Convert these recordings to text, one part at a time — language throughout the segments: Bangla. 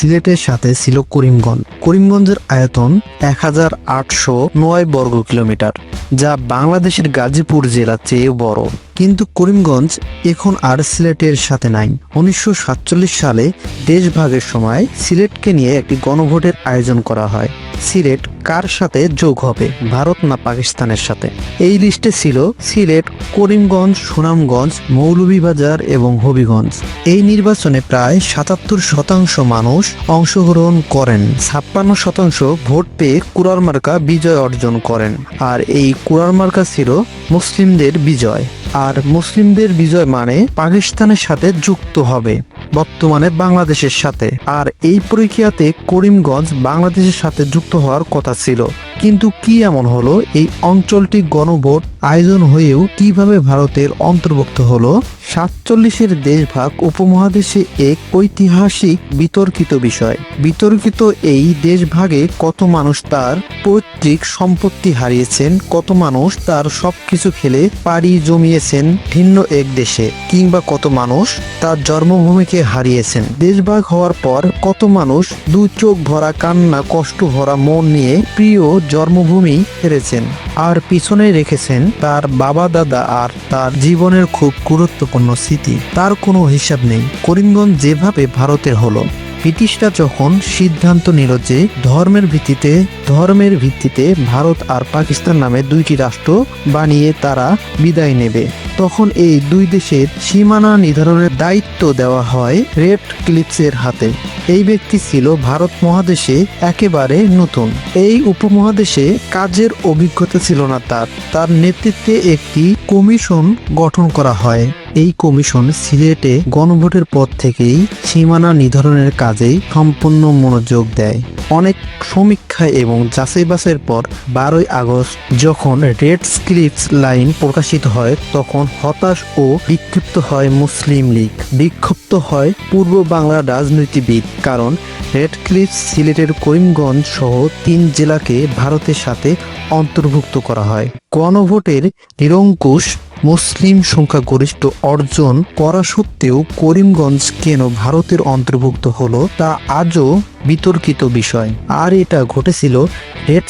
সিলেটের সাথে ছিল করিমগঞ্জ। করিমগঞ্জের আয়তন এক হাজার আটশো নয় বর্গ কিলোমিটার, যা বাংলাদেশের গাজীপুর জেলার চেয়ে বড়। কিন্তু করিমগঞ্জ এখন আর সিলেটের সাথে নাই। উনিশশো সাতচল্লিশ সালে দেশভাগের সময় সিলেটকে নিয়ে একটি গণভোটের আয়োজন করা হয়। সিলেট কার সাথে যোগ হবে? ভারত না পাকিস্তানের সাথে? এই লিস্টে ছিল সিলেট, করিমগঞ্জ, সুনামগঞ্জ, মৌলভীবাজার এবং হবিগঞ্জ। এই নির্বাচনে প্রায় সাতাত্তর শতাংশ মানুষ অংশগ্রহণ করেন। ছাপ্পান্ন শতাংশ ভোট পেয়ে কুরার মার্কা বিজয় অর্জন করেন। আর এই কুরার মার্কা ছিল মুসলিমদের বিজয়। আর মুসলিমদের বিজয় মানে পাকিস্তানের সাথে যুক্ত হবে, বর্তমানে বাংলাদেশের সাথে। আর এই প্রক্রিয়াতে করিমগঞ্জ বাংলাদেশের সাথে যুক্ত হওয়ার কথা ছিল। কিন্তু কি এমন হলো? এই অঞ্চলটি গণভোট আয়োজন হয়েও কীভাবে ভারতের অন্তর্ভুক্ত হলো? সাতচল্লিশের দেশভাগ উপমহাদেশে এক ঐতিহাসিক বিতর্কিত বিষয়। বিতর্কিত এই দেশভাগে কত মানুষ তার পৈতৃক সম্পত্তি হারিয়েছেন, কত মানুষ তার সবকিছু খেলে পাড়ি জমিয়েছেন ভিন্ন এক দেশে, কিংবা কত মানুষ তার জন্মভূমিকে হারিয়েছেন। দেশভাগ হওয়ার পর কত মানুষ দু চোখ ভরা কান্না, কষ্ট ভরা মন নিয়ে প্রিয় জন্মভূমি ফেরেছেন আর পিছনে রেখেছেন তার বাবা দাদা আর তার জীবনের খুব গুরুত্বপূর্ণ স্মৃতি। তার কোনো হিসাব নেই। করিমগঞ্জ যেভাবে ভারতের হলো, ব্রিটিশরা যখন সিদ্ধান্ত নিল যে ধর্মের ভিত্তিতে ধর্মের ভিত্তিতে ভারত আর পাকিস্তান নামে দুইটি রাষ্ট্র বানিয়ে তারা বিদায় নেবে, তখন এই দুই দেশের সীমানা নির্ধারণের দায়িত্ব দেওয়া হয় রেড ক্লিপসের হাতে। এই ব্যক্তি ছিল ভারত মহাদেশে একেবারে নতুন। এই উপমহাদেশে কাজের অভিজ্ঞতা ছিল না তার। তার নেতৃত্বে একটি কমিশন গঠন করা হয়। এই কমিশন সিলেটে গণভোটের পর থেকেই সীমানা নির্ধারণের কাজেই সম্পূর্ণ মনোযোগ দেয়। অনেক সমীক্ষা এবং যাচাই পর বারোই আগস্ট যখন রেড স্ক্রিপস লাইন প্রকাশিত হয়, তখন হতাশ ও বিক্ষিপ্ত হয় মুসলিম লীগ। বিক্ষুব্ধ হয় পূর্ব বাংলার রাজনীতিবিদ, কারণ রেড ক্লিপস সিলেটের করিমগঞ্জ সহ তিন জেলাকে ভারতের সাথে অন্তর্ভুক্ত করা হয়। গণভোটের নিরঙ্কুশ মুসলিম সংখ্যাগরিষ্ঠ অর্জন করা সত্ত্বেও করিমগঞ্জ কেন ভারতের অন্তর্ভুক্ত হলো তা আজও বিতর্কিত বিষয়। আর এটা ঘটেছিল রেড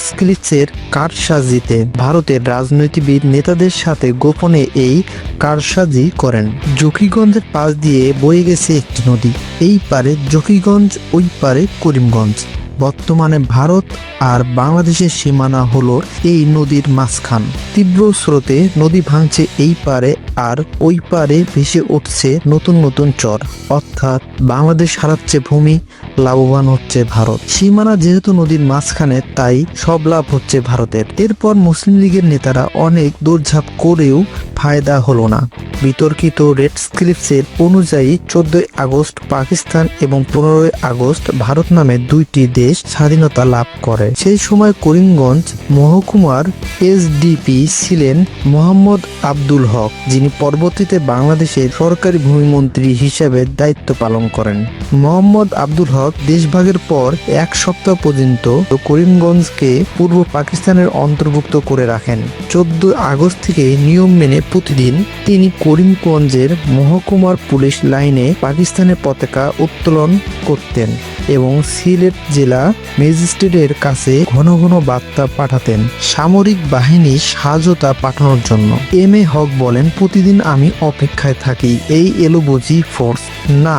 কারসাজিতে। ভারতের রাজনৈতিকবিদ নেতাদের সাথে গোপনে এই কারসাজি করেন। জকিগঞ্জের পাশ দিয়ে বয়ে গেছে একটি নদী। এই পারে জকিগঞ্জ, ওই পারে করিমগঞ্জ। বর্তমানে ভারত আর বাংলাদেশের সীমানা হলো এই নদীর মাঝখান। তীব্র স্রোতে নদী ভাঙছে এই পারে আর ওই পারে ভেসে উঠছে নতুন নতুন চর। অর্থাৎ বাংলাদেশ হারাচ্ছে ভূমি, লাভবান হচ্ছে ভারত। সীমানা যেহেতু নদীর মাঝখানে, তাই সব লাভ হচ্ছে ভারতের। এরপর মুসলিম লীগের নেতারা অনেক দৌড়ঝাঁপ করেও ফায়দা হলো না। বিতর্কিত রেড স্ক্রিপসের অনুযায়ী চোদ্দই আগস্ট পাকিস্তান এবং পনেরোই আগস্ট ভারত নামে দুইটি দেশ স্বাধীনতা লাভ করে। সেই সময় করিমগঞ্জ মহকুমার এসডিপি ছিলেন মোহাম্মদ আব্দুল হক, যিনি পরবর্তীতে বাংলাদেশের সরকারি ভূমিমন্ত্রী হিসেবে দায়িত্ব পালন করেন। মোহাম্মদ আব্দুল হক দেশভাগের পর এক সপ্তাহ পর্যন্ত করিমগঞ্জকে পূর্ব পাকিস্তানের অন্তর্ভুক্ত করে রাখেন। চোদ্দ আগস্ট থেকে নিয়ম মেনে প্রতিদিন তিনি করিমগঞ্জের মহকুমার পুলিশ লাইনে পাকিস্তানের পতাকা উত্তোলন করতেন। এবং সিলেট জেলা ম্যাজিস্ট্রেটের কাছে ঘন ঘন বার্তা পাঠাতেন সামরিক বাহিনী সাহায্যতা পাঠানোর জন্য। এম এ হক বলেন, প্রতিদিন আমি অপেক্ষায় থাকি। এই এলো বুঝি ফোর্স না,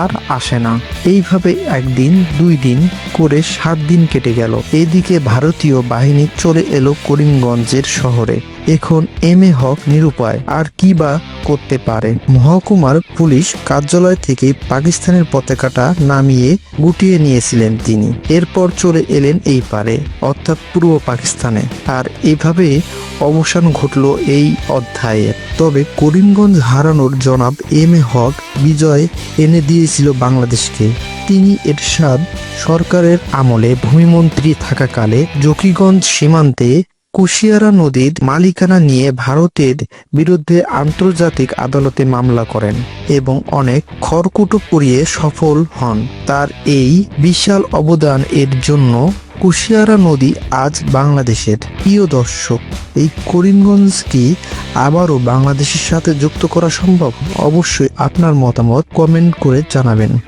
আর আসে না। এইভাবে একদিন, দুই দিন করে সাত দিন কেটে গেল। এদিকে ভারতীয় বাহিনী চলে এলো করিমগঞ্জের শহরে। এখন এম এ হক নিরুপায়। আর কি বা করতে পারে? মহকুমার পুলিশ কার্যালয় থেকে পাকিস্তানের পতাকাটা নামিয়ে গুটিয়ে নিয়েছিলেন তিনি। এরপর চলে এলেন এই পারে, অর্থাৎ পূর্ব পাকিস্তানে। আর এভাবে অবসান ঘটল এই অধ্যায়ের তবে করিমগঞ্জ হারানোর জনাব এম এ হক বিজয় এনে দিয়েছিল বাংলাদেশকে। তিনি এরশাদ সরকারের আমলে ভূমিমন্ত্রী থাকাকালে জকিগঞ্জ সীমান্তে কুশিয়ারা নদীর মালিকানা নিয়ে ভারতের বিরুদ্ধে আন্তর্জাতিক আদালতে মামলা করেন এবং অনেক খড়কুটো পুড়িয়ে সফল হন। তার এই বিশাল অবদান এর জন্য কুশিয়ারা নদী আজ বাংলাদেশের প্রিয় দর্শক। এই করিমগঞ্জ কি আবারও বাংলাদেশের সাথে যুক্ত করা সম্ভব? অবশ্যই আপনার মতামত কমেন্ট করে জানাবেন।